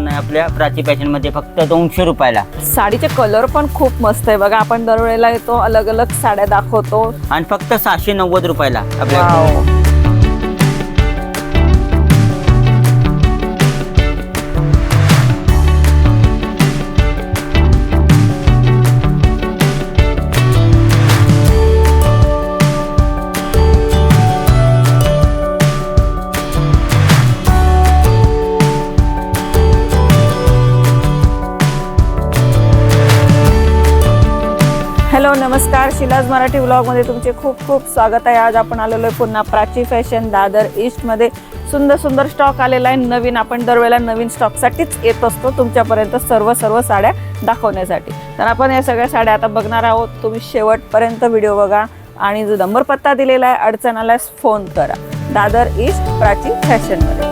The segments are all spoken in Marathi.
नाही आपल्या प्राची फॅशनमध्ये फक्त दोनशे रुपयाला. साडीचे कलर पण खूप मस्त आहे. बघा आपण दरवेळेला येतो अलग अलग साड्या दाखवतो. आणि फक्त सहाशे नव्वद रुपयाला आपल्या वाव. नमस्कार शिलाज मराठी व्लॉगमध्ये तुमचे खूप खूप स्वागत आहे. आज आपण आलेलो आहे पुन्हा प्राची फॅशन दादर ईस्टमध्ये. सुंदर सुंदर स्टॉक आलेला आहे. नवीन आपण दरवेळेला नवीन स्टॉकसाठीच येत असतो तुमच्यापर्यंत सर्व सर्व साड्या दाखवण्यासाठी. तर आपण या सगळ्या साड्या आता बघणार आहोत. तुम्ही शेवटपर्यंत व्हिडिओ बघा आणि जो नंबर पत्ता दिलेला आहे अडचण आल्यास फोन करा. दादर ईस्ट प्राची फॅशनमध्ये.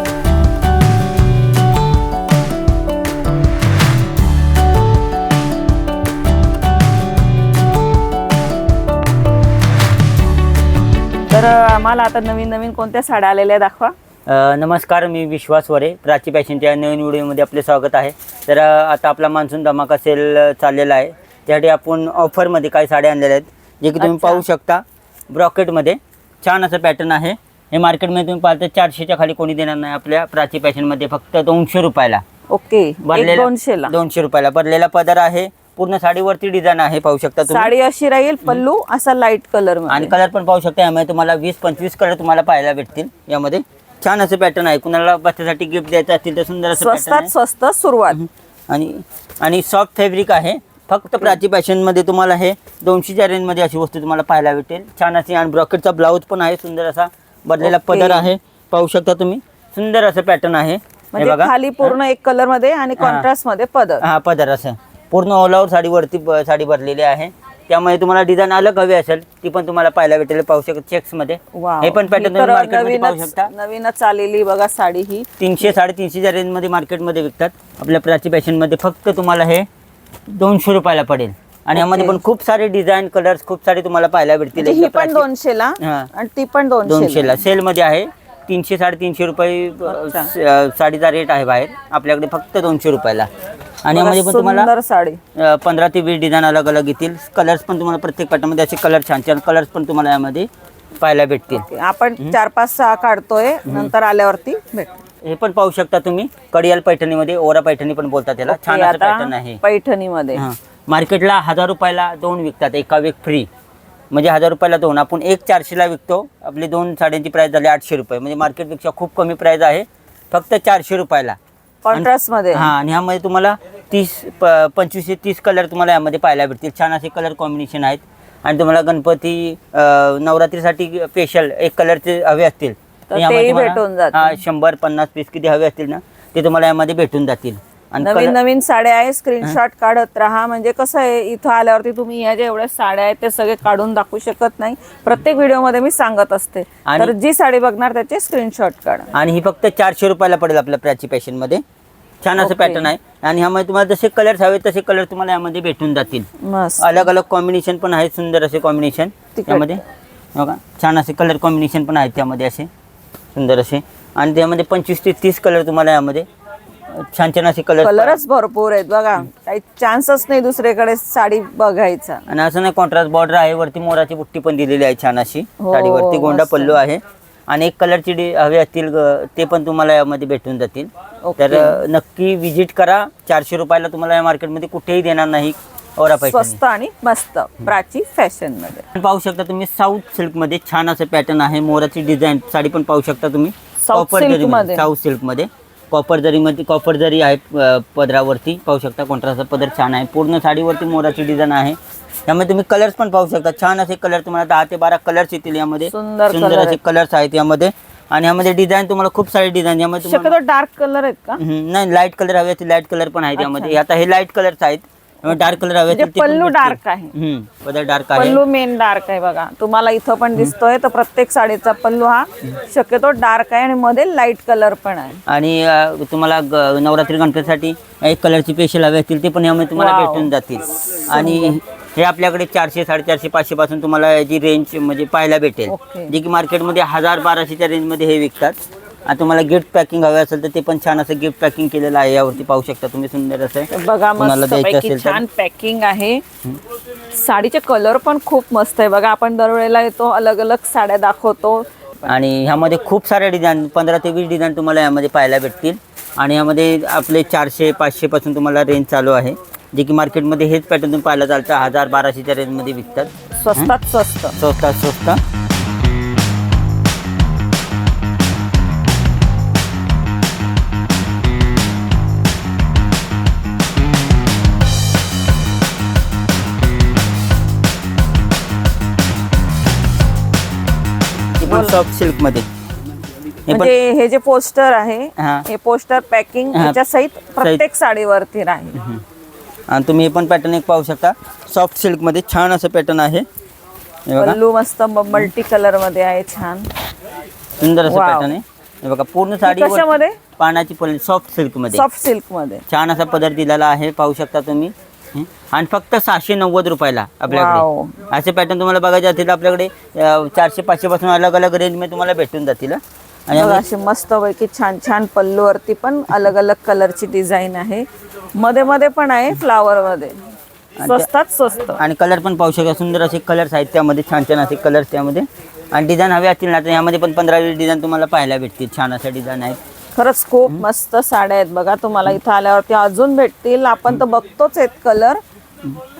तर आम्हाला आता नवीन नवीन कोणत्या साड्या आलेल्या दाखवा. नमस्कार मी विश्वास वरे प्राची फॅशनच्या नवीन व्हिडिओमध्ये आपले स्वागत आहे. तर आता आपला मान्सून धमाका सेल चाललेला आहे. त्यासाठी आपण ऑफरमध्ये काही साड्या आणलेल्या आहेत जे की तुम्ही. पाहू शकता. ब्रॉकेटमध्ये छान असं पॅटर्न आहे. हे मार्केटमध्ये तुम्ही पाहता चारशेच्या खाली कोणी देणार नाही आपल्या प्राची फॅशनमध्ये फक्त दोनशे रुपयाला. ओके भरलेला दोनशे रुपयाला. भरलेला पदर आहे. पूर्ण साडीवरती डिझाईन आहे पाहू शकता तुम्ही. साडी अशी राहील पल्लू असा लाइट कलर आणि कलर पण पाहू शकता यामध्ये तुम्हाला वीस पंचवीस कलर तुम्हाला पाहायला भेटतील यामध्ये. छान असं पॅटर्न आहे. कुणाला बर्थडेसाठी गिफ्ट द्यायचं असतील तर सुंदर असं पॅटर्न स्वस्तात आहे. स्वस्त सुरुवात. आणि आणि सॉफ्ट फॅब्रिक आहे. फक्त प्राची फॅशनमध्ये तुम्हाला हे दोनशेच्या रेंजमध्ये अशी वस्तू तुम्हाला पाहायला भेटेल. छान अशी आणि ब्रॉकेटचा ब्लाऊज पण आहे सुंदर असा बदलेला ओके. पदर आहे. पाहू शकता तुम्ही. सुंदर असं पॅटर्न आहे. हे म्हणजे बघा. खाली पूर्ण एक कलरमध्ये आणि हा. कॉन्ट्रास्टमध्ये पदर. हा पदर असं. पूर्ण ऑल ओव्हर साडीवरती साडी भरलेली आहे. त्यामुळे तुम्हाला डिझाईन अलग हवी असेल ती पण तुम्हाला पाहायला भेटेल पाहू शकता चेक्समध्ये. हे पण पॅटर्न मार्केटमध्ये पाहू शकता. नवीनच आलेली बघा साडी ही. तीनशे साडेतीनशेच्या रेंजमध्ये मार्केटमध्ये विकतात आपल्या प्राची फॅशनमध्ये फक्त तुम्हाला हे दोनशे रुपयाला पडेल. आणि यामध्ये. पण खूप सारे डिझाईन कलर्स खूप सारे तुम्हाला पाहायला भेटतील म्हणजे ही पण दोनशेला. आणि ती पण दोनशेला? दोनशेला. सेलमध्ये आहे. तीनशे साडेतीनशे रुपये अच्छा. स- साडीचा रेट आहे बाहेर. आपल्याकडे फक्त दोनशे रुपयाला. आणि यामध्ये पण तुम्हाला सुंदर साडी. अ, पंधरा ते वीस डिझाईन अलग अलग येतील. कलर्स पण तुम्हाला प्रत्येक पॅटर्नमध्ये असे कलर छान छान कलर्स पण तुम्हाला यामध्ये पाहायला भेटतील. आपण चार पाच सहा काढतोय. नंतर आल्यावरती भेट. हे पण पाहू शकता तुम्ही. कडियाल पैठणीमध्ये ओरा पैठणी पण बोलतात त्याला छान असं पॅटर्न आहे. पैठणीमध्ये. हां. मार्केटला हजार रुपयाला दोन विकतात. एका वीक फ्री म्हणजे हजार रुपयाला दोन. आपण एक चारशेला विकतो. आपली दोन साड्यांची प्राईस झाली आठशे रुपये. म्हणजे मार्केटपेक्षा खूप कमी प्राईस आहे. फक्त चारशे रुपयाला. कॉन्ट्रास्टमध्ये हां आणि ह्यामध्ये तुम्हाला तीस प पंचवीस ते तीस कलर तुम्हाला यामध्ये पाहायला भेटतील. छान असे कलर कॉम्बिनेशन आहेत. आणि तुम्हाला गणपती नवरात्रीसाठी स्पेशल एक कलरचे हवे असतील. भेटून जातील. हां, शंभर पन्नास पीस किती हवे असतील ना ते तुम्हाला यामध्ये भेटून जातील. नवीन नवीन साड्या आहे स्क्रीनशॉट काढत राहा. म्हणजे कसं आहे इथं आल्यावरती तुम्ही ह्या ज्या एवढ्या साड्या आहेत ते सगळे काढून दाखवू शकत नाही. प्रत्येक व्हिडिओमध्ये मी सांगत असते. आणि- तर जी साडी बघणार त्याचे स्क्रीनशॉट काढा. आणि ही फक्त चारशे रुपयाला पडेल आपल्या प्राची फॅशनमध्ये. छान असं. पॅटर्न आहे. आणि ह्यामध्ये तुम्हाला जसे कलर्स हवे तसे कलर तुम्हाला यामध्ये भेटून जातील. अलग अलग कॉम्बिनेशन पण आहेत सुंदर असे कॉम्बिनेशन. त्यामध्ये बघा छान असे कलर कॉम्बिनेशन पण आहेत त्यामध्ये असे. सुंदर असे. आणि त्यामध्ये पंचवीस ते तीस कलर तुम्हाला यामध्ये छान छान असे कलर कलरच भरपूर आहेत बघा. काही चान्सच नाही दुसरीकडे साडी बघायचा. आणि असं नाही कॉन्ट्रास्ट बॉर्डर आहे वरती मोराची बुट्टी पण दिलेली आहे छान अशी. हो, साडीवरती गोंडा मस्त. पल्लू आहे. आणि एक कलरची डी हवे असतील ग- ते पण तुम्हाला यामध्ये भेटून जातील. ओके. तर अं, नक्की विजिट करा. चारशे रुपयाला तुम्हाला या मार्केटमध्ये कुठेही देणार नाही. स्वस्त आणि मस्त. प्राची फॅशनमध्ये पाहू शकता तुम्ही साऊथ सिल्कमध्ये छान असं पॅटर्न आहे. मोराची डिझाईन साडी पण पाहू शकता तुम्ही. South silk मध्ये. साऊथ सिल्कमध्ये कॉपर जरीमध्ये कॉपर जरी आहे पदरावरती पाहू शकता कॉन्ट्रास्टचा पदर छान आहे. पूर्ण साडीवरती मोराची डिझाईन आहे. त्यामध्ये तुम्ही कलर्स पण पाहू शकता. छान असे कलर तुम्हाला दहा ते बारा कलर्स येतील यामध्ये. सुंदर सुंदर असे. कलर्स आहेत यामध्ये. आणि यामध्ये डिझाईन तुम्हाला खूप सारे डिझाईन यामध्ये डार्क कलर आहेत का? नाही लाइट कलर हवे लाइट कलर पण आहेत यामध्ये. आता हे लाइट कलर्स आहेत. डार्क कलर हवे म्हणजे पल्लू. डार्क आहे. पदर डार्क आहे. पल्लू मेन डार्क आहे बघा. तुम्हाला इथं पण दिसतोय तर प्रत्येक साडीचा पल्लू हा शक्यतो डार्क आहे आणि मध्ये लाइट कलर पण आहे. आणि अ, तुम्हाला ग- नवरात्री गणपतीसाठी एक कलरची पेशल हवे असतील ते पण यामध्ये तुम्हाला. भेटून जातील. आणि हे आपल्याकडे चारशे साडेचारशे पाचशे पासून तुम्हाला याची रेंज म्हणजे पाहायला भेटेल. जे की मार्केटमध्ये हजार बाराशेच्या रेंजमध्ये हे विकतात. आणि तुम्हाला गिफ्ट पॅकिंग हवे असेल तर ते पण छान असं गिफ्ट पॅकिंग केलेलं आहे. यावरती पाहू शकता तुम्ही सुंदर असं. बघा मस्त पैकी तर. छान पॅकिंग आहे. साडीचे कलर पण खूप मस्त आहे. बघा आपण दरवेळेला येतो अलग अलग साड्या दाखवतो. आणि ह्यामध्ये खूप सारे डिझाईन पंधरा ते वीस डिझाईन तुम्हाला यामध्ये पाहायला भेटतील. आणि यामध्ये आपले चारशे पाचशेपासून तुम्हाला रेंज चालू आहे. जे की मार्केटमध्ये हेच पॅटर्न तुम्ही पाहायला चालतं. हजार बाराशेच्या रेंजमध्ये विकतात. स्वस्तात स्वस्त. स्वस्तात स्वस्त. पण सॉफ्ट सिल्कमध्ये हे पण म्हणजे हे जे पोस्टर आहे हां. हे पोस्टर पॅकिंग हा. याच्या सहित प्रत्येक साडीवरती राहील. आणि तुम्ही हे पण पॅटर्न एक पाहू शकता. सॉफ्ट सिल्कमध्ये छान असं पॅटर्न आहे. हे बघा. पल्लू मस्त मल्टी कलरमध्ये आहे छान. सुंदर असं Wow. पॅटर्न आहे. हे बघा पूर्ण साडी कशामध्ये? पानाची पल्ली सॉफ्ट सिल्कमध्ये सॉफ्ट सिल्कमध्ये. छान असा पदर दिलेला आहे पाहू शकता तुम्ही. हं? आणि फक्त सहाशे नव्वद रुपयाला Wow. आपल्याकडे असे पॅटर्न तुम्हाला बघायचे असतील आपल्याकडे अं, चारशे पाचशे पासून अलग अलग रेंजमध्ये तुम्हाला भेटून जातील हं. आणि बघा अशी मस्त पैकी छान छान पल्लूवरती पण अलग अलग कलरची डिझाईन आहे. मध्ये मध्ये पण आहे फ्लावर मध्ये. स्वस्तात स्वस्त. आणि कलर पण पाहू शकता सुंदर असे कलर्स आहेत त्यामध्ये छान छान असे कलर्स त्यामध्ये. आणि डिझाईन हवे असतील ना तर यामध्ये पण पंधरा वीस डिझाईन तुम्हाला पाहायला भेटतील. छान अशा डिझाईन आहेत. खरंच खूप मस्त साड्या आहेत बघा तुम्हाला इथं आल्यावरती अजून भेटतील. आपण तर बघतोच आहेत कलर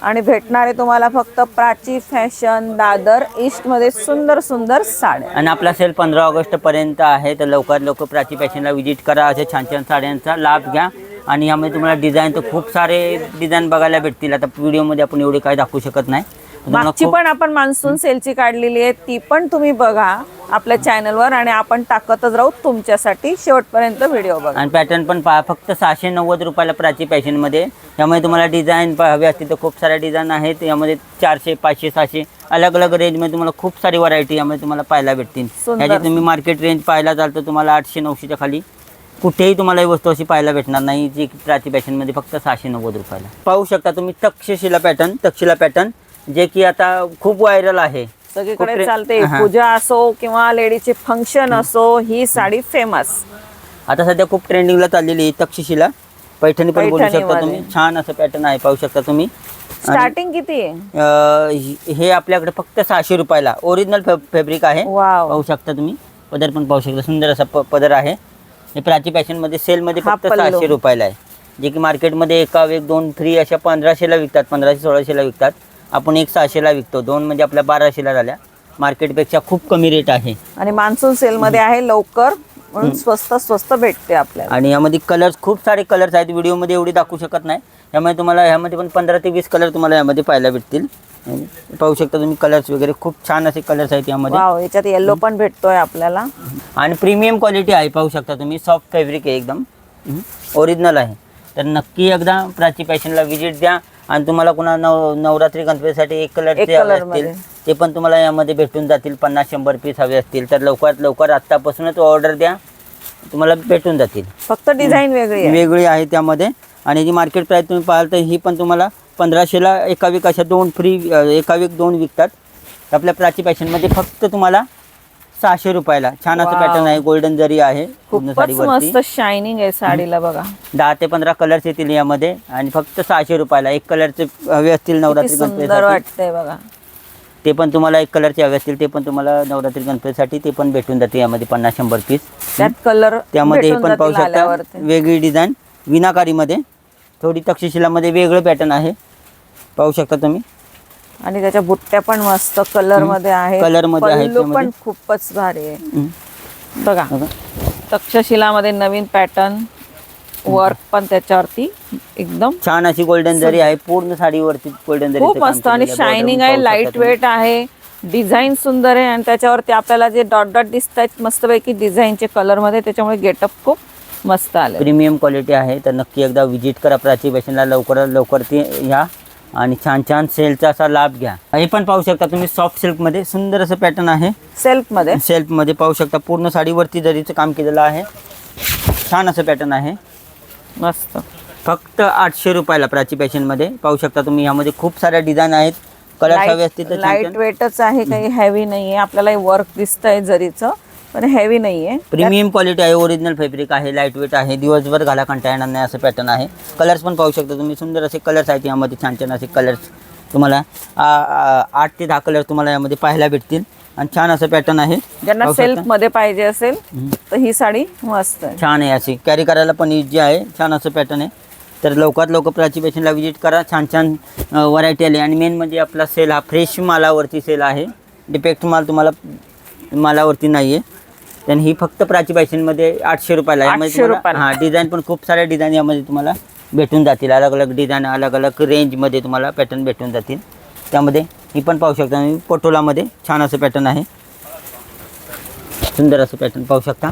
आणि भेटणारे तुम्हाला फक्त प्राची फॅशन दादर ईस्टमध्ये सुंदर सुंदर साड्या. आणि आपला सेल पंधरा ऑगस्टपर्यंत आहे तर लवकरात लवकर प्राची फॅशनला व्हिजिट करा अशा छान छान साड्यांचा लाभ घ्या. आणि यामध्ये तुम्हाला डिझाईन तर खूप सारे डिझाईन बघायला भेटतील. आता व्हिडिओमध्ये आपण एवढे काय दाखवू शकत नाही. मागची पण आपण मान्सून सेलची काढलेली आहे ती पण तुम्ही बघा आपल्या चॅनलवर आणि आपण टाकतच राहू तुमच्यासाठी शेवटपर्यंत व्हिडिओ बघा. आणि पॅटर्न पण पहा फक्त सहाशे नव्वद रुपयाला प्राची फॅशनमध्ये यामध्ये तुम्हाला डिझाईन हवे असतील तर खूप साऱ्या डिझाईन आहेत. यामध्ये चारशे पाचशे सहाशे अलग अलग रेंजमध्ये तुम्हाला खूप सारी व्हरायटी यामध्ये तुम्हाला पाहायला भेटतील. सुंदर. याची तुम्ही मार्केट रेंज पाहायला जाल तर तुम्हाला आठशे नऊशेच्या खाली कुठेही तुम्हाला ही वस्तू अशी पाहायला भेटणार नाही जी प्राची फॅशनमध्ये फक्त सहाशे नव्वद रुपयाला. पाहू शकता तुम्ही तक्षशिला पॅटर्न तक्षशिला पॅटर्न जे की आता खूप व्हायरल आहे. सगळीकडे चालते. पूजा असो किंवा लेडीचे फंक्शन असो ही साडी फेमस आता सध्या खूप ट्रेंडिंगला चाललेली तक्षशिला. पैठणी पण बोलू शकता. तुम्ही. छान असं पॅटर्न आहे पाहू शकता तुम्ही. स्टार्टिंग किती आहे? हे- आपल्याकडे फक्त सहाशे रुपयाला. ओरिजिनल फॅब्रिक आहे. पाहू शकता तुम्ही. पदर पण पाहू शकता. सुंदर असा पदर आहे. हे प्राची फॅशनमध्ये सेलमध्ये फक्त. सहाशे रुपयाला आहे. जे की मार्केटमध्ये एका एक दोन फ्री अशा पंधराशेला विकतात. पंधराशे सोळाशेला विकतात. आपण एक सहाशेला विकतो. दोन म्हणजे आपल्या बाराशेला झाल्या. मार्केटपेक्षा खूप कमी रेट आहे. आणि मान्सून सेल मध्ये आहे लवकर म्हणून स्वस्त स्वस्त भेटते आपल्याला. आणि यामध्ये कलर्स खूप सारे कलर्स आहेत. व्हिडिओमध्ये एवढी दाखवू शकत नाही. यामध्ये तुम्हाला ह्यामध्ये पण पंधरा ते वीस कलर तुम्हाला यामध्ये पाहायला भेटतील. पाहू शकता तुम्ही कलर्स वगैरे. खूप छान असे कलर्स आहेत यामध्ये. याच्यात येल्लो पण भेटतोय आपल्याला. आणि प्रीमियम क्वालिटी आहे पाहू शकता तुम्ही. सॉफ्ट फॅब्रिक आहे एकदम. ओरिजिनल आहे. तर नक्की एकदा प्राची फॅशनला व्हिजिट द्या. आणि तुम्हाला कुणा नव नवरात्री गणपतीसाठी एक कलरचे हवे असतील. ते पण तुम्हाला यामध्ये भेटून जातील. पन्नास शंभर पीस हवे असतील. तर लवकरात लवकर आत्तापासूनच ऑर्डर द्या. तुम्हाला भेटून जातील. फक्त डिझाईन वेगळी आहे. वेगळी आहे त्यामध्ये. आणि जी मार्केट प्राईस तुम्ही पाहाल तर ही पण तुम्हाला पंधराशेला एका वीक अशा दोन फ्री एका वीक दोन विकतात. आपल्या प्राची फॅशनमध्ये फक्त तुम्हाला सहाशे रुपयाला. छान असं. पॅटर्न आहे गोल्डन जरी आहे पूर्ण खूपच साडीवरती. मस्त शायनिंग आहे साडीला बघा. दहा ते पंधरा कलर्स येतील यामध्ये आणि फक्त सहाशे रुपयाला. एक कलरचे हवे असतील किती नवरात्री सुंदर गणपतीसाठी. वाटतंय बघा. ते पण तुम्हाला एक कलरचे हवे असतील ते पण तुम्हाला नवरात्री गणपतीसाठी ते पण भेटून जाते यामध्ये पन्नास शंभर पीस त्यात कलर त्यामध्ये हे पण पाहू शकता वेगळी डिझाईन विनाकारीमध्ये. थोडी तक्षशिलामध्ये वेगळं पॅटर्न आहे. पाहू शकता तुम्ही. आणि त्याच्या बुट्ट्या पण मस्त कलरमध्ये आहे Color मध्ये पल्लू पण त्यामध्ये. खूपच भारी आहे. हं. बघा. बघा. तक्षशिलामध्ये नवीन पॅटर्न वर्क पण त्याच्यावरती एकदम छान अशी गोल्डन जरी आहे. पूर्ण साडीवरती गोल्डन जरी खूप मस्त आणि शायनिंग आहे लाइट वेट आहे. डिझाईन सुंदर आहे आणि त्याच्यावरती आपल्याला जे डॉट डॉट दिसत आहेत मस्तपैकी डिझाईनचे कलरमध्ये त्याच्यामुळे गेटअप खूप मस्त आले प्रीमियम क्वालिटी आहे. तर नक्की एकदा व्हिजिट करा प्राची. फॅशनला लवकरात लवकर ते या. आणि छान छान सेलचा असा लाभ घ्या. हे पण पाहू शकता तुम्ही सॉफ्ट सिल्कमध्ये सुंदर असं पॅटर्न आहे. सेल्फमध्ये? सेल्फमध्ये पाहू शकता पूर्ण साडीवरती जरीचं काम केलेलं आहे छान असं पॅटर्न आहे. मस्त. फक्त आठशे रुपयाला प्राची फॅशनमध्ये पाहू शकता तुम्ही यामध्ये खूप साऱ्या डिझाईन आहेत. कलर हवे असतील तर लाइट. वेटच आहे काही हेवी नाहीये. आपल्याला वर्क दिसतंय जरीचं. पण हेवी नाहीये. प्रीमियम क्वालिटी आहे ओरिजिनल फॅब्रिक आहे लाइट वेट आहे दिवसभर घाला कंटाळा येणार नाही असं पॅटर्न आहे. कलर्स पण पाहू शकता तुम्ही सुंदर असे कलर्स आहेत यामध्ये छान छान असे कलर्स तुम्हाला आठ ते दहा कलर तुम्हाला यामध्ये पाहायला भेटतील. आणि छान असं पॅटर्न आहे. ज्यांना. सेल्फमध्ये पाहिजे असेल तर ही साडी मस्त आहे. छान आहे अशी. कॅरी करायला पण इजी आहे छान असं पॅटर्न आहे. तर लवकरात लवकर प्राची फॅशनला व्हिजिट करा. छान छान व्हरायटी आली. आणि मेन म्हणजे आपला सेल हा फ्रेश मालावरती सेल आहे. डिफेक्ट माल तुम्हाला मालावरती नाही आहे तर ही फक्त प्राची फॅशनमध्ये आठशे रुपयाला आहे. यामध्ये 800 तुम्हाला- रुपयाला. हां डिझाईन पण खूप साऱ्या डिझाईन यामध्ये तुम्हाला भेटून जातील. अलग अलग डिझाईन अलग अलग रेंजमध्ये तुम्हाला पॅटर्न भेटून जातील. त्यामध्ये ही पण पाहू शकता तुम्ही पटोलामध्ये छान असं पॅटर्न आहे. सुंदर असं पॅटर्न पाहू शकता.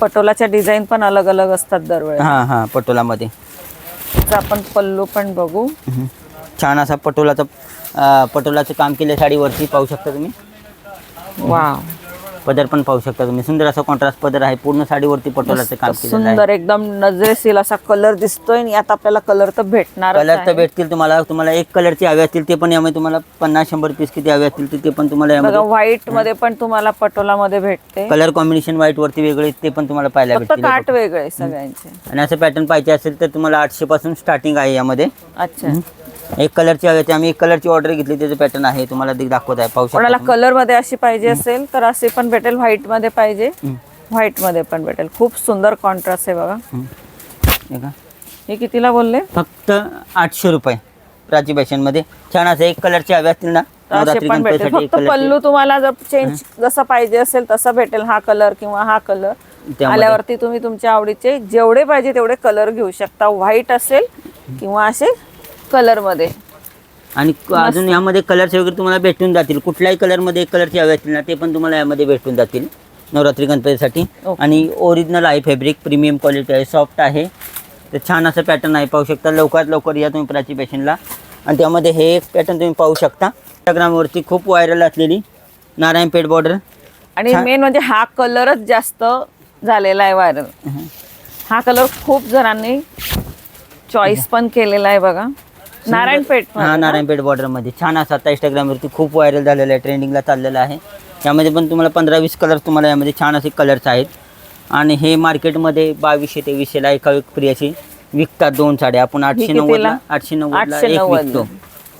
पटोलाच्या डिझाईन पण अलग अलग असतात दरवेळेला हां हां पटोलामध्ये. त्याचा आपण पल्लू पण बघू. हम्म. छान असा पटोलाचा अं, पटोलाचं काम केलं साडीवरती पाहू शकता तुम्ही. वाव पदर पण पाहू शकता तुम्ही. सुंदर असा कॉन्ट्रास्ट पदर आहे. पूर्ण साडीवरती पटोलाचं काम केलेलं आहे. सुंदर एकदम नजरेसील असा कलर दिसतोय आणि यात आपल्याला कलर तर भेटणार कलर तर भेटतील तुम्हाला. तुम्हाला एक कलरची हवे असतील ते पण यामध्ये तुम्हाला पन्नास शंभर पीस किती हवे असतील ते- पण तुम्हाला यामध्ये व्हाईटमध्ये पण तुम्हाला पटोला मध्ये भेटते. कलर कॉम्बिनेशन व्हाईट वरती वेगळे ते पण तुम्हाला पाहायला फक्त भेटतील. काट वेगळे सगळ्यांचे. आणि असं पॅटर्न पाहिजे असेल तर तुम्हाला आठशे पासून स्टार्टिंग आहे यामध्ये. अच्छा. एक कलरची हवी होती आम्ही एक कलरची ऑर्डर घेतली त्याचं पॅटर्न आहे तुम्हाला दाखवत आहे पाहू कोणाला शकता कलरमध्ये अशी पाहिजे असेल तर असे पण भेटेल. व्हाईटमध्ये पाहिजे. व्हाईटमध्ये पण भेटेल. खूप सुंदर कॉन्ट्रास्ट आहे बघा. हे का? हे कितीला बोलले? फक्त आठशे रुपये प्राची फॅशनमध्ये छान असं एक कलरचे हवे असतील ना तर असे नवरात्री पण भेटेल. गणपतीसाठी एक फक्त पल्लू तुम्हाला जर चेंज जसा पाहिजे असेल तसा भेटेल. हा कलर किंवा हा कलर त्यामध्ये. आल्यावरती तुम्ही तुमच्या आवडीचे जेवढे पाहिजे तेवढे कलर घेऊ शकता. व्हाईट असेल किंवा असे कलरमध्ये आणि क- अजून यामध्ये कलर्स वगैरे तुम्हाला भेटून जातील. कुठल्याही कलरमध्ये कलरचे हवे असतील ना ते पण तुम्हाला यामध्ये भेटून जातील. नवरात्री गणपतीसाठी. ओके. आणि ओरिजिनल आहे फॅब्रिक प्रीमियम क्वालिटी आहे सॉफ्ट आहे. तर छान असं पॅटर्न आहे पाहू शकता. लवकरात लवकर या तुम्ही प्राची फॅशनला आणि त्यामध्ये हे एक पॅटर्न तुम्ही पाहू शकता. इंस्टाग्रामवरती खूप व्हायरल असलेली नारायणपेठ बॉर्डर आणि छान. मेन म्हणजे हा कलरच जास्त झालेला आहे व्हायरल हा. कलर खूप जणांनी चॉईस पण केलेला आहे बघा. नारायणपेठ. मध्ये हा? नारायणपेठ बॉर्डरमध्ये छान असा आता इंस्टाग्रामवरती खूप व्हायरल झालेला आहे ट्रेंडिंगला चाललेला आहे. यामध्ये पण तुम्हाला पंधरा वीस कलर्स तुम्हाला यामध्ये छान असे कलर्स आहेत. आणि हे मार्केटमध्ये बावीसशे तेवीसशेला एका अशी विकतात दोन साड्या. आपण आठशे? नव्वदला आठशे नव्वदला एक. विकतो.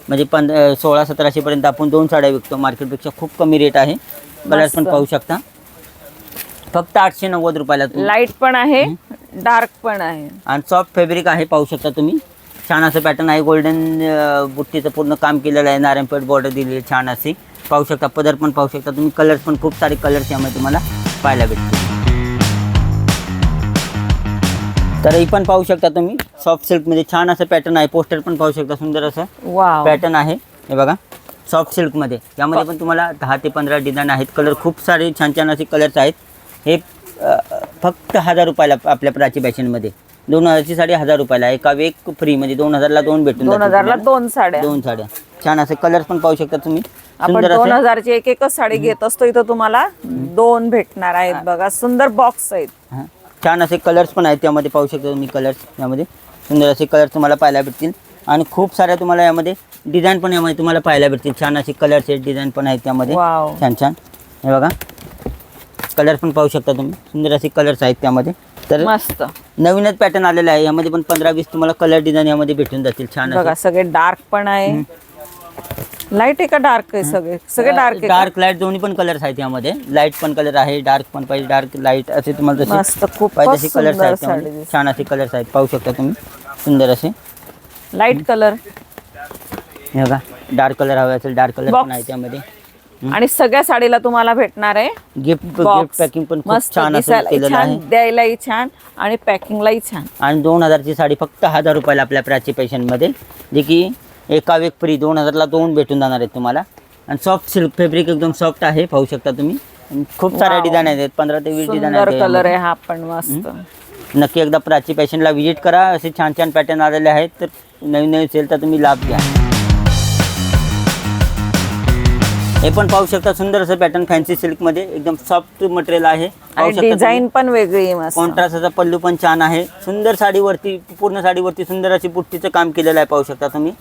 म्हणजे पंध सोळा सतराशेपर्यंत आपण दोन साड्या विकतो. मार्केटपेक्षा खूप कमी रेट आहे. कलर्स पण. पाहू शकता. फक्त आठशे नव्वद रुपयाला लाइट पण आहे डार्क पण आहे. आणि सॉफ्ट फॅब्रिक आहे पाहू शकता तुम्ही. छान असं पॅटर्न आहे. गोल्डन बुट्टीचं पूर्ण काम केलेलं आहे. नारायणपेठ बॉर्डर दिलेली आहे छान अशी. पाहू शकता पदर पण पाहू शकता. तुम्ही कलर्स पण खूप सारे कलर्स यामध्ये तुम्हाला पाहायला भेटतील. तर ही पण पाहू शकता तुम्ही. सॉफ्ट सिल्कमध्ये छान असं पॅटर्न आहे. पोस्टर पण पाहू शकता. सुंदर असं पॅटर्न आहे. हे बघा. सॉफ्ट सिल्कमध्ये यामध्ये पण तुम्हाला दहा ते पंधरा डिझाईन आहेत. कलर खूप सारे छान छान असे कलर्स आहेत. हे फक्त हजार रुपयाला आपल्या प्राची फॅशनमध्ये दोन हजारची साडी हजार रुपयाला एका एक फ्री म्हणजे दोन हजारला दोन भेटून दोन जातील हजारला तुम्हाला. दोन साड्या. दोन साड्या. छान असे कलर्स पण पाहू शकता तुम्ही. आपण सुंदर दोन असे हजारची एक एकच साडी घेत असतो इथं तुम्हाला दोन भेटणार आहेत बघा. सुंदर बॉक्स आहेत. हां. छान असे कलर्स पण आहेत त्यामध्ये पाहू शकता तुम्ही कलर्स यामध्ये. सुंदर असे कलर्स तुम्हाला पाहायला भेटतील. आणि खूप साऱ्या तुम्हाला यामध्ये डिझाईन पण यामध्ये तुम्हाला पाहायला भेटतील. छान असे कलर्स आहेत डिझाईन पण आहेत त्यामध्ये. वाव छान छान. हे बघा. कलर पण पाहू शकता तुम्ही. सुंदर असे कलर्स आहेत त्यामध्ये. तर मस्त. नवीनच पॅटर्न आलेला आहे. यामध्ये पण पंधरा वीस तुम्हाला कलर डिझाईन यामध्ये भेटून जातील. छान बघा सगळे डार्क पण आहे. लाइट आहे का डार्क आहे सगळे? सगळे डार्क आहे? डार्क लाइट दोन्ही पण कलर्स आहेत यामध्ये. लाइट पण कलर आहे डार्क पण पाहिजे डार्क लाइट असे तुम्हाला जसे पाहिजे कलर्स आहेत. छान असे कलर्स आहेत. पाहू शकता तुम्ही. सुंदर असे. लाइट कलर हे बघा डार्क कलर हवे असेल डार्क कलर. पण आहे त्यामध्ये आणि सगळ्या साडीला तुम्हाला भेटणार आहे गिफ्ट गिफ्ट पॅकिंग पण खूप मस्त छान असं दिसायलाही केलेलं आहे. छान द्यायलाही छान आणि पॅकिंगलाही छान. आणि दोन हजारची साडी फक्त हजार रुपयाला आपल्या प्राची पैशांमध्ये. जे की एका वेग फ्री दोन हजारला दोन भेटून जाणार आहेत तुम्हाला. आणि सॉफ्ट सिल्क फॅब्रिक एकदम सॉफ्ट आहे पाहू शकता तुम्ही. आणि खूप साऱ्या Wow. डिझाईन आहेत पंधरा ते वीस डिझाईन सुंदर कलर. आहे हा पण मस्त. नक्की एकदा प्राची फॅशनला व्हिजिट करा. असे छान छान पॅटर्न आलेले आहेत. तर नवीन नवीन सेलचा तुम्ही लाभ घ्या. हे पण पाहू शकता सुंदर असं पॅटर्न फॅन्सी सिल्कमध्ये एकदम सॉफ्ट मटेरियल आहे. पाहू आणि शकता डिझाईन पण वेगळी कॉन्ट्रास्टचा पल्लू पण छान आहे. सुंदर साडीवरती पूर्ण साडीवरती सुंदर अशी बुट्टीचं काम केलेलं आहे पाहू शकता तुम्ही.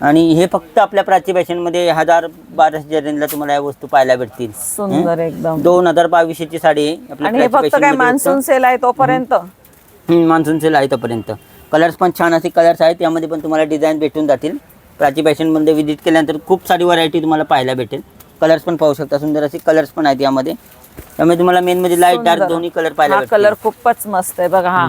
आणि हे फक्त आपल्या प्राची फॅशनमध्ये हजार बाराशे रेंजला तुम्हाला या वस्तू पाहायला भेटतील. सुंदर एकदम. दोन हजार बावीसशेची साडी आहे आणि हे फक्त काय मान्सून सेल आहे तोपर्यंत? मान्सून सेल आहे तोपर्यंत. कलर्स पण छान असे कलर्स आहेत त्यामध्ये पण तुम्हाला डिझाईन भेटून जातील. प्राची फॅशनमध्ये व्हिजिट केल्यानंतर खूप सारी व्हरायटी तुम्हाला पाहायला भेटेल. कलर्स पण पाहू शकता. सुंदर असे कलर्स पण आहेत यामध्ये. त्यामुळे तुम्हाला मेन म्हणजे लाइट डार्क. दोन्ही कलर पाहायला हा भेटतील. कलर खूपच मस्त आहे बघा हा.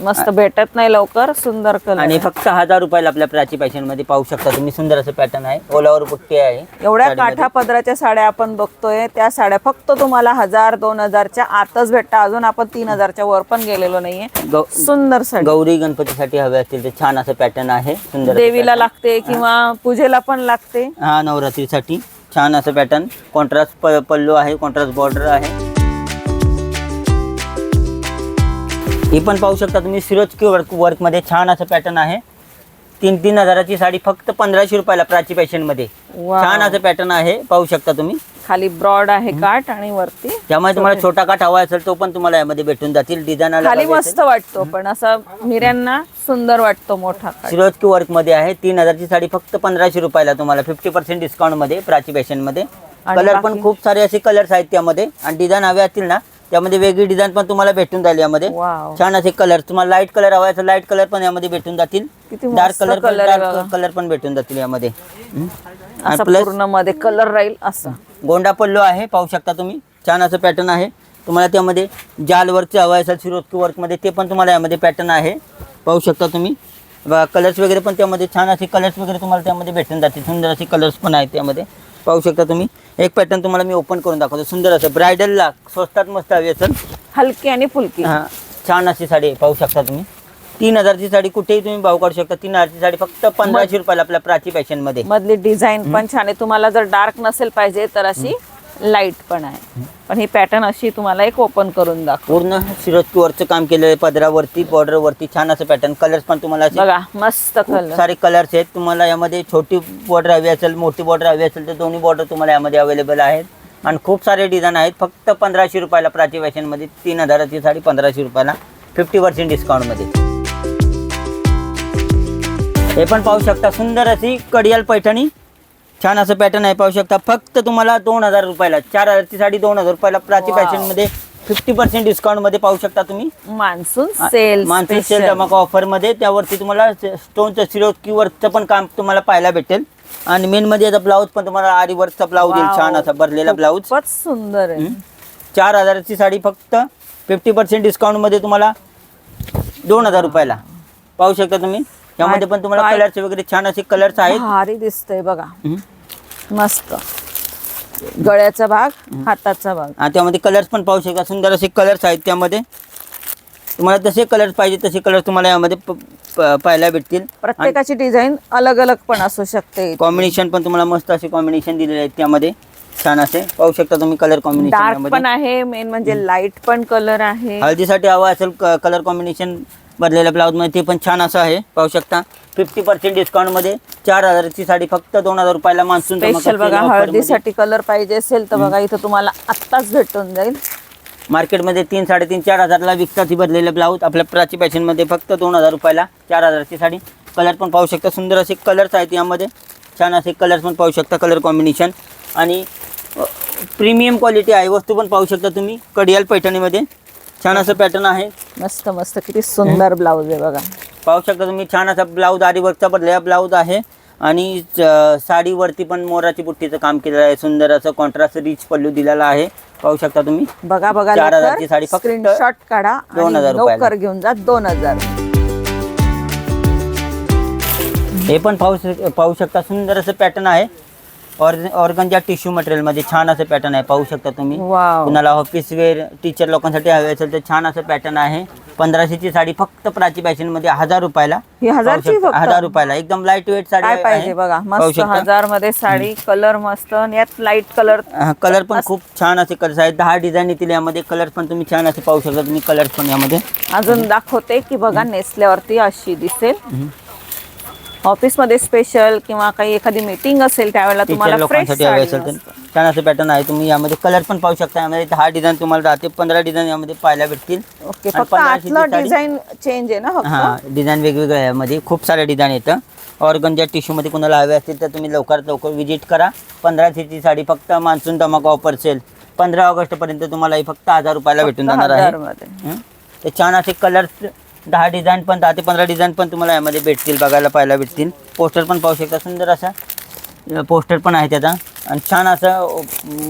मस्त भेटत नाही लवकर सुंदर कलर आणि फक्त हजार रुपयाला आपल्या प्राची फॅशनमध्ये पाहू शकता तुम्ही. सुंदर असं पॅटर्न आहे. ओलावर पट्टी आहे. एवढ्या साडीमध्ये. काठा पदराच्या साड्या आपण बघतोय. त्या साड्या फक्त तुम्हाला हजार दोन हजारच्या आतच भेटतात. अजून आपण तीन हजारच्या वर पण गेलेलो नाहीये. गौ- सुंदर साडी. गौरी गणपतीसाठी हवे असतील तर छान असं पॅटर्न आहे. सुंदर असं देवीला pattern. लागते किंवा पूजेला पण लागते. हा नवरात्रीसाठी. छान असं पॅटर्न कॉन्ट्रास्ट प पल्लू आहे कॉन्ट्रास्ट बॉर्डर आहे. ही पण पाहू शकता तुम्ही सिरोजकी वर्क वर्कमध्ये छान असं पॅटर्न आहे. तीन तीन हजाराची साडी फक्त पंधराशे रुपयाला प्राची फॅशनमध्ये Wow. छान असं पॅटर्न आहे पाहू शकता तुम्ही. खाली ब्रॉड आहे काठ आणि वरती त्यामुळे तुम्हाला छोटा. काठ हवा असेल तो पण तुम्हाला यामध्ये भेटून जातील डिझाईन खाली मस्त वाटतो पण असा मिऱ्यांना सुंदर वाटतो मोठा काठ सिरोजकी वर्कमध्ये आहे. तीन हजारची साडी फक्त पंधराशे रुपयाला तुम्हाला फिफ्टी पर्सेंट डिस्काउंटमध्ये प्राची फॅशनमध्ये आणि कलर पण? खूप सारे असे कलर्स आहेत त्यामध्ये. आणि डिझाईन हवे असतील ना त्यामध्ये वेगळी डिझाईन पण तुम्हाला भेटून जाईल यामध्ये. छान असे कलर तुम्हाला लाइट कलर हवा असेल लाइट कलर पण यामध्ये भेटून जातील. Dark colour. डार्क कलर पण भेटून जातील यामध्ये. मध्ये कलर राहील असं. गोंडा पल्लो आहे पाहू शकता तुम्ही. छान असं पॅटर्न आहे. तुम्हाला त्यामध्ये जाल वर्कचे हवं असेल सिरोजकी वर्कमध्ये ते पण तुम्हाला यामध्ये पॅटर्न आहे. पाहू शकता तुम्ही. कलर्स वगैरे पण त्यामध्ये छान असे कलर्स वगैरे तुम्हाला त्यामध्ये भेटून जातील. सुंदर असे कलर्स पण आहेत त्यामध्ये. पाहू शकता तुम्ही. एक पॅटर्न तुम्हाला मी ओपन करून दाखवतो. सुंदर असं ब्रायडलला स्वस्तात मस्त हवी असेल. हलकी आणि फुलकी. हां छान अशी साडी आहे. पाहू शकता तुम्ही. तीन हजारची साडी कुठेही तुम्ही भाव काढू शकता. तीन हजारची साडी फक्त पंधराशे रुपयाला आपल्या प्राची फॅशनमध्ये. मधली डिझाईन पण छान आहे. तुम्हाला जर डार्क नसेल पाहिजे तर अशी लाइट पण आहे. पण ही पॅटर्न अशी तुम्हाला एक ओपन करून दाखव पूर्ण वरचं काम केलेलं आहे पदरावरती बॉर्डरवरती छान असं पॅटर्न. कलर्स पण तुम्हाला असे बघा मस्त खूप कलर सारे कलर्स आहेत. तुम्हाला यामध्ये छोटी बॉर्डर हवी असेल मोठी बॉर्डर हवी असेल तर दोन्ही बॉर्डर तुम्हाला यामध्ये अवेलेबल आहेत. आणि खूप सारे डिझाईन आहेत. फक्त पंधराशे रुपयाला प्राची फॅशनमध्ये तीन हजाराची साडी पंधराशे रुपयाला. फिफ्टी पर्सेंट डिस्काउंटमध्ये हे पण पाहू शकता सुंदर अशी कडियाल पैठणी. छान असं पॅटर्न आहे पाहू शकता. फक्त तुम्हाला दोन हजार रुपयाला चार हजारची साडी दोन हजार रुपयाला प्राची Wow. फॅशनमध्ये फिफ्टी पर्सेंट डिस्काउंटमध्ये पाहू शकता तुम्ही. मान्सून सेल मान्सून सेल धमाका ऑफरमध्ये त्यावरती तुम्हाला स्टोनचं सिरोजकी वर्कचं पण काम तुम्हाला पाहायला भेटेल. आणि मेन मध्ये याचा ब्लाऊज पण तुम्हाला आरी वर्कचा ब्लाऊज येईल. छान असा भरलेला ब्लाऊज सुंदर आहे. चार हजाराची साडी फक्त फिफ्टी पर्सेंट डिस्काउंटमध्ये तुम्हाला दोन हजार रुपयाला. पाहू शकता तुम्ही. यामध्ये पण तुम्हाला काय- वगैरे छान असे कलर्स आहेत. भारी दिसतंय बघा. हम्म. मस्त. गळ्याचा भाग हाताचा भाग. आणि त्यामध्ये कलर्स पण पाहू शकता. सुंदर असे कलर्स आहेत त्यामध्ये. तुम्हाला जसे कलर्स पाहिजे तसे कलर तुम्हाला यामध्ये प- प- पाहायला भेटतील. प्रत्येकाची डिझाईन अलग अलग पण असू शकते. कॉम्बिनेशन पण तुम्हाला मस्त असे कॉम्बिनेशन दिलेले आहेत त्यामध्ये. छान असे. पाहू शकता तुम्ही कलर डार्क कॉम्बिनेशन पण आहे मेन म्हणजे लाइट पण कलर आहे. हळदीसाठी हवा असेल कलर कॉम्बिनेशन भरलेल्या ब्लाऊजमध्ये ते पण छान असं आहे पाहू शकता. फिफ्टी पर्सेंट डिस्काउंटमध्ये चार हजाराची साडी फक्त दोन हजार रुपयाला मान्सून स्पेशल बघा हळदीसाठी कलर पाहिजे असेल तर बघा इथं तुम्हाला आत्ताच भेटून जाईल. मार्केटमध्ये तीन साडेतीन चार हजारला विकतात ही भरलेले ब्लाऊज आपल्या प्राची फॅशनमध्ये फक्त दोन हजार रुपयाला चार हजाराची साडी. कलर पण पाहू शकता सुंदर असे कलर्स आहेत यामध्ये. छान असे कलर्स पण पाहू शकता कलर कॉम्बिनेशन आणि प्रीमियम क्वालिटी आहे वस्तू पण पाहू शकता तुम्ही कडियाल पैठणीमध्ये. छान असं पॅटर्न आहे. मस्त मस्त. किती सुंदर ब्लाऊज आहे बघा. पाहू शकता तुम्ही छान असा ब्लाऊज आरी वर्कचा भरलेला ब्लाऊज आहे. आणि साडीवरती पण मोराची पुट्टीचं काम केलेलं आहे. सुंदर असं कॉन्ट्रास्ट रिच पल्लू दिलेला आहे. पाहू शकता तुम्ही. बघा बघा चार हजारची साडी फक्त स्क्रीनशॉट काढा दोन हजार. लवकर घेऊन जा दोन हजार. हे पण पाहू शक- पाहू शकता सुंदर असं पॅटर्न आहे. ऑर्ग ऑर्गनच्या टिश्यू मटेरियलमध्ये छान असं पॅटर्न आहे पाहू शकता तुम्ही. वाव कुणाला ऑफिस वेअर टीचर लोकांसाठी हवे असेल तर छान असं पॅटर्न आहे. पंधराशेची साडी फक्त प्राची फॅशनमध्ये हजार रुपयाला ही हजारची. फक्त? हजार रुपयाला. एकदम लाइट वेट साडी काय. पाहिजे बघा? मस्त हजारमध्ये साडी कलर मस्त आणि यात लाइट कलर कलर पण खूप छान असे कलर्स आहेत. दहा डिझाईन येतील यामध्ये. कलर पण तुम्ही छान असे पाहू शकता. तुम्ही कलर्स पण यामध्ये. अजून दाखवते की बघा नेसल्यावरती अशी दिसेल. ऑफिसमध्ये स्पेशल किंवा काही एखादी मीटिंग असेल त्यावेळेला टीचर तुम्हाला फ्रेश लोकांसाठी हवे असेल तर छान असं पॅटर्न आहे तुम्ही यामध्ये कलर पण पाहू शकता. यामध्ये दहा डिझाईन तुम्हाला दहा ते पंधरा डिझाईन यामध्ये पाहायला भेटतील. ओके आणि फक्त पंधराशेची आतलं साडी- डिझाईन चेंज आहे ना फक्त? हा डिझाईन वेगवेगळे आहे यामध्ये. खूप सारे डिझाईन येतं. ऑर्गनच्या टिश्यूमध्ये कोणाला हवे असतील तर तुम्ही लवकरात लवकर विजिट करा. पंधराशेची साडी फक्त मान्सून धमाका ऑफर सेल पंधरा ऑगस्टपर्यंत तुम्हाला ही फक्त हजार रुपयाला भेटून जाणार आहे. हजारमध्ये. हं? ते छान असे कलर्स दहा डिझाईन पण दहा ते पंधरा डिझाईन पण तुम्हाला यामध्ये भेटतील बघायला पाहायला भेटतील. पोस्टर पण पाहू शकता सुंदर असा पोस्टर पण आहे त्याचा. आणि छान असं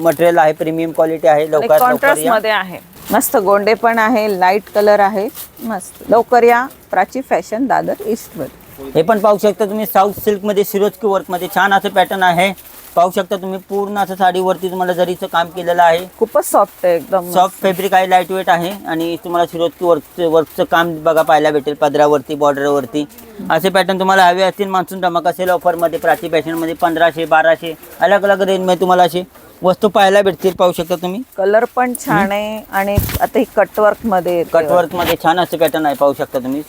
मटेरियल आहे प्रीमियम क्वालिटी आहे लवकर. मध्ये आहे. मस्त गोंडे पण आहे लाइट कलर आहे. मस्त. लवकर या प्राची फॅशन दादर ईस्टमध्ये हे पण पाहू शकता तुम्ही साऊथ सिल्कमध्ये सिरोजकी वर्कमध्ये छान असं पॅटर्न आहे. पाहू शकता तुम्ही पूर्ण असं साडीवरती तुम्हाला जरीचं काम केलेलं आहे. खूपच सॉफ्ट आहे एकदम. सॉफ्ट फॅब्रिक आहे लाइट वेट आहे आणि तुम्हाला सिरोजकी वर्कचं वर्कचं काम बघा पाहायला भेटेल पदरावरती बॉर्डरवरती असे पॅटर्न तुम्हाला हवे असतील मान्सून धमाका सेल ऑफरमध्ये प्राची फॅशनमध्ये पंधराशे बाराशे अलग अलग रेंजमध्ये तुम्हाला असे वस्तू पाहायला भेटतील पाहू शकता तुम्ही. कलर पण छान आहे आणि आता ही कटवर्कमध्ये येते. कटवर्कमध्ये छान असे पॅटर्न आहे पाहू शकता तुम्ही.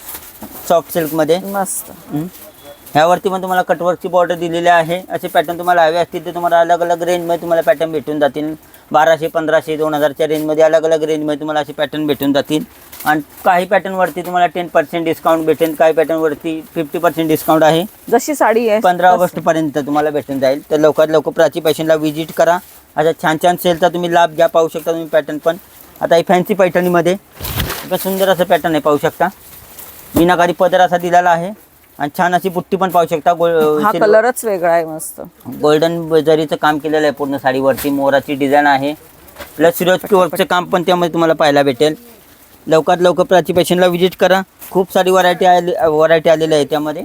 सॉफ्ट सिल्कमध्ये मस्त. हम्म. ह्यावरती पण तुम्हाला कटवर्कची बॉर्डर दिलेली आहे. असे पॅटर्न तुम्हाला हवे असतील तर तुम्हाला अलग अलग रेंजमध्ये तुम्हाला पॅटर्न भेटून जातील. बाराशे पंधराशे दोन हजारच्या रेंजमध्ये अलग अलग रेंजमध्ये तुम्हाला असे पॅटर्न भेटून जातील. आणि काही पॅटर्नवरती तुम्हाला टेन पर्सेंट डिस्काउंट भेटेल. काही पॅटर्नवरती फिफ्टी पर्सेंट डिस्काउंट आहे. जशी साडी आहे पंधरा ऑगस्टपर्यंत तुम्हाला भेटून जाईल. तर लवकरात लवकर प्राची फॅशनला व्हिजिट करा. अशा छान छान सेलचा तुम्ही लाभ घ्या पाहू शकता तुम्ही पॅटर्न पण. आता ही फॅन्सी पैठणीमध्ये सुंदर असं पॅटर्न आहे पाहू शकता. मीनाकारी पदर असा दिलेला आहे. आणि छान अशी बुट्टी पण पाहू शकता हा कलरच वेगळा आहे मस्त. गोल्डन जरीचं काम केलेलं आहे पूर्ण साडीवरती मोराची डिझाईन आहे. प्लस सिरोजकी वर्कचं काम पण त्यामध्ये तुम्हाला पाहायला भेटेल. लवकरात लवकर प्राची फॅशनला व्हिजिट करा. खूप सारी व्हरायटी आली व्हरायटी आलेली आहे त्यामध्ये.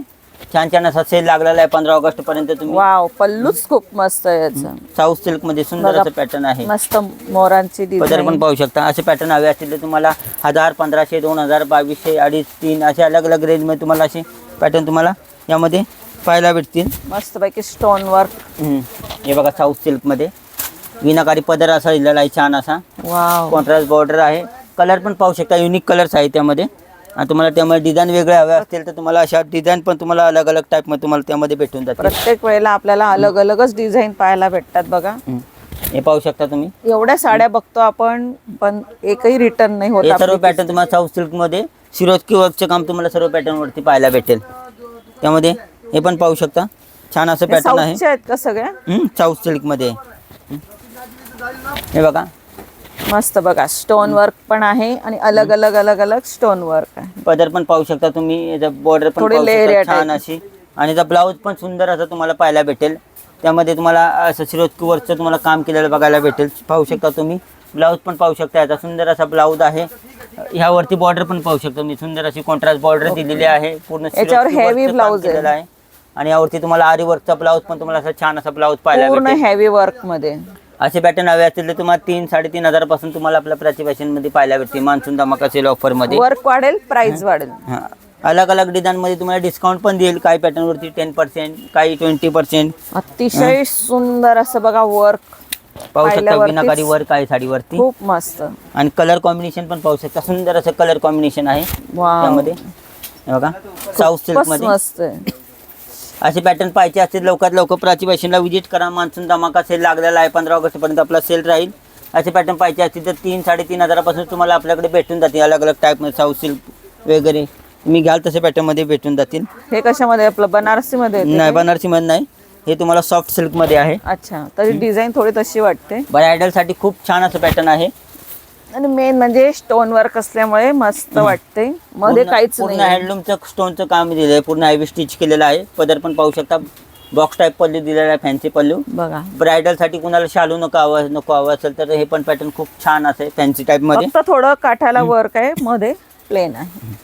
छान छान असा सेल लागलेला आहे पंधरा ऑगस्टपर्यंत तुम्ही. वाव पल्लूच खूप मस्त आहे याचा. साऊथ सिल्कमध्ये सुंदर बघा. असं पॅटर्न आहे. मस्त मोरांची पदर पण पाहू शकता. असे पॅटर्न हवे असतील तर तुम्हाला हजार पंधराशे दोन हजार बावीसशे अडीच तीन असे अलग अलग रेंजमध्ये तुम्हाला असे पॅटर्न तुम्हाला यामध्ये पाहायला भेटतील. मस्त पैकी स्टोन वर्क. हे बघा साऊथ सिल्कमध्ये विनाकारी पदर असा दिलेला आहे छान असा. कॉन्ट्रास्ट बॉर्डर आहे. कलर पण पाहू शकता युनिक कलर्स आहे त्यामध्ये. आणि तुम्हाला त्यामध्ये डिझाईन वेगळे हवे असतील तर तुम्हाला अशा डिझाईन पण तुम्हाला अलग अलग टाईपमध्ये तुम्हाला त्यामध्ये भेटून जातील. प्रत्येक वेळेला आपल्याला अलग अलगच डिझाईन पाहायला भेटतात बघा. हे पाहू शकता तुम्ही? एवढ्या साड्या बघतो आपण पण एकही रिटर्न नाही होत हे सर्व आपली. पॅटर्न तुम्हाला साऊथ सिल्कमध्ये सिरोजकी वर्कचं काम तुम्हाला सर्व पॅटर्नवरती पाहायला भेटेल. त्यामध्ये हे पण पाहू शकता. छान असं हे पॅटर्न आहे. साऊथच्या आहेत का सगळ्या? साऊथ सिल्कमध्ये हम्म. हे बघा. मस्त बघा स्टोन वर्क पण आहे आणि अलग अलग अलग अलग स्टोन वर्क आहे. पदर पण पाहू शकता तुम्ही याचा बॉर्डर पण थोडी पाहू शकता छान. अशी. आणि याचा ब्लाऊज पण सुंदर असं तुम्हाला पाहायला भेटेल. त्यामध्ये तुम्हाला असं सिरोजकी वर्कचं तुम्हाला काम केलेलं बघायला भेटेल. पाहू शकता तुम्ही. ब्लाऊज पण पाहू शकता याचा सुंदर असा ब्लाऊज आहे. ह्यावरती बॉर्डर पण पाहू शकता तुम्ही. सुंदर अशी कॉन्ट्रास्ट बॉर्डर दिलेली आहे. पूर्ण याच्यावर heavy काम blouse आहे. केलेलं आहे. आणि यावरती तुम्हाला आरी वर्कचा ब्लाऊज पण तुम्हाला असा छान असा ब्लाऊज पाहायला पूर्ण भेटेल. हेवी वर्कमध्ये. असे पॅटर्न हवे असतील तर तुम्हाला तीन साडेतीन हजारापासून तुम्हाला आपल्या प्राची फॅशनमध्ये पाहायला भेटते मान्सून धमाका सेल ऑफरमध्ये वर्क वाढेल प्राइस वाढेल. हां. अलग अलग डिझाईनमध्ये तुम्हाला डिस्काउंट पण देईल. काही पॅटर्नवरती टेन पर्सेंट काही ट्वेंटी पर्सेंट अतिशय सुंदर असं बघा वर्क पाहू शकता विनाकारी वर्क आहे साडीवरती. खूप मस्त. आणि कलर कॉम्बिनेशन पण पाहू शकता. सुंदर असं कलर कॉम्बिनेशन आहे त्यामध्ये. हे बघा. साऊथ खूपच सिल्कमध्ये मस्त आहे. असे पॅटर्न पाहिजे असतील लवकरात लवकर प्राची फॅशनला व्हिजिट करा. मान्सून धमाका सेल लागलेला आहे पंधरा ऑगस्टपर्यंत आपला सेल राहील. असे पॅटर्न पाहिजे असतील तर तीन साडेतीन हजारापासून तुम्हाला आपल्याकडे भेटून जातील. अलग अलग टाईपमध्ये साऊथ सिल्क वगैरे. तुम्ही घ्याल तसे पॅटर्नमध्ये भेटून जातील. हे कशामध्ये? आपलं बनारसी मध्ये येते नाही? बनारसीमध्ये नाही. हे तुम्हाला सॉफ्ट सिल्कमध्ये आहे. अच्छा तरी डिझाईन थोडी तशी वाटते. ब्रायडलसाठी खूप छान असं पॅटर्न आहे. आणि मेन म्हणजे स्टोन वर्क असल्यामुळे मस्त वाटते मध्ये काहीच पूर्ण नाही हँडलूमचं स्टोनचं काम दिलेलं आहे पूर्ण हेवी स्टिच केलेलं आहे. पदर पण पाहू शकता. बॉक्स टाईप पल्लू दिलेला आहे फॅन्सी पल्लू. बघा. ब्रायडलसाठी कुणाला शालू नको हवं नको हवं असेल तर हे पण पॅटर्न खूप छान असे फॅन्सी टाईपमध्ये फक्त थोडं काठाला वर्क आहे मध्ये प्लेन आहे.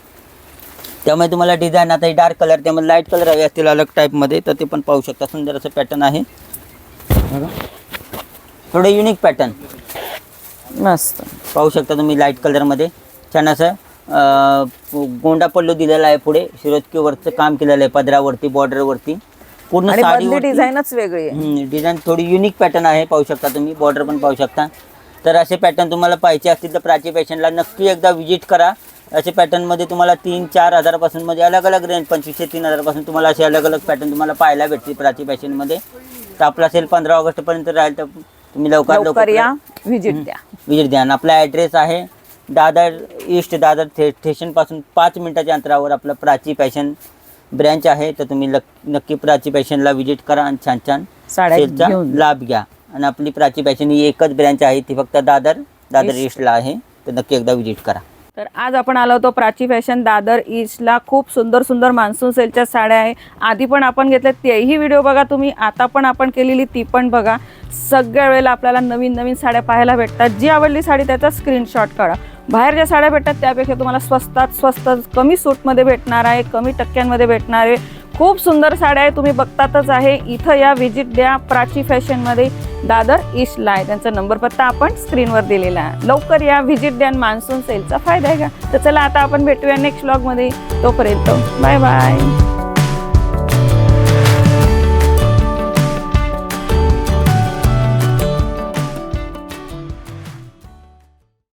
त्यामुळे तुम्हाला डिझाईन आता डार्क कलर त्यामध्ये लाइट कलर हवे असतील अलग टाईपमध्ये तर ते पण पाहू शकता. सुंदर असं पॅटर्न आहे. बघा. थोडं युनिक पॅटर्न मस्त. पाहू शकता तुम्ही लाइट कलरमध्ये छान असं गोंडा पल्लू दिलेला आहे पुढे. शिरोजकी वरचं काम केलेलं आहे पदरावरती बॉर्डरवरती पूर्ण डिझाईनच वेगळी आहे. डिझाईन थोडी युनिक पॅटर्न आहे पाहू शकता तुम्ही. बॉर्डर पण पाहू शकता. तर असे पॅटर्न तुम्हाला पाहिजे असतील तर प्राची फॅशनला नक्की एकदा व्हिजिट करा. असे पॅटर्नमध्ये तुम्हाला तीन चार हजारापासून मध्ये अलग अलग रेंज पंचवीसशे तीन हजारापासून तुम्हाला असे अलग अलग पॅटर्न तुम्हाला पाहायला भेटतील प्राची फॅशनमध्ये. तर आपला सेल पंधरा ऑगस्टपर्यंत राहील तर तुम्ही लवकरात लवकर या. लवकर व्हिजिट द्या. विजिट द्या. आणि आपला ॲड्रेस आहे दादर ईस्ट दादर स्टे स्टेशनपासून पाच मिनिटाच्या अंतरावर आपलं प्राची फॅशन ब्रँच आहे. तर तुम्ही नक्की प्राची फॅशनला व्हिजिट करा आणि छान छान साड्या सेलचा घेऊन जा. लाभ घ्या. आणि आपली प्राची फॅशन ही एकच ब्रँच आहे. ती फक्त दादर दादर ईस्ट. ईस्टला आहे. तर नक्की एकदा व्हिजिट करा. तर आज आपण आलो होतो प्राची फॅशन दादर ईस्टला. खूप सुंदर सुंदर मान्सून सेलच्या साड्या आहे. आधी पण आपण घेतल्या तेही व्हिडिओ बघा तुम्ही. आता पण आपण केलेली ती पण बघा. सगळ्या वेळेला आपल्याला नवीन नवीन साड्या पाहायला भेटतात. जी आवडली साडी त्याचा स्क्रीनशॉट काढा. बाहेर ज्या साड्या भेटतात त्यापेक्षा तुम्हाला स्वस्तात स्वस्त कमी सूटमध्ये भेटणार आहे कमी टक्क्यांमध्ये भेटणार आहे. खूप सुंदर साड्या आहे तुम्ही बघतातच आहे. इथं या व्हिजिट द्या प्राची फॅशनमध्ये. दादर ईस्टला आहे त्यांचा नंबर पत्ता आपण स्क्रीनवर दिलेला आहे. लवकर या व्हिजिट द्या मान्सून सेलचा फायदा आहे का तर चला आता आपण भेटूया नेक्स्ट ब्लॉगमध्ये तोपर्यंत बाय बाय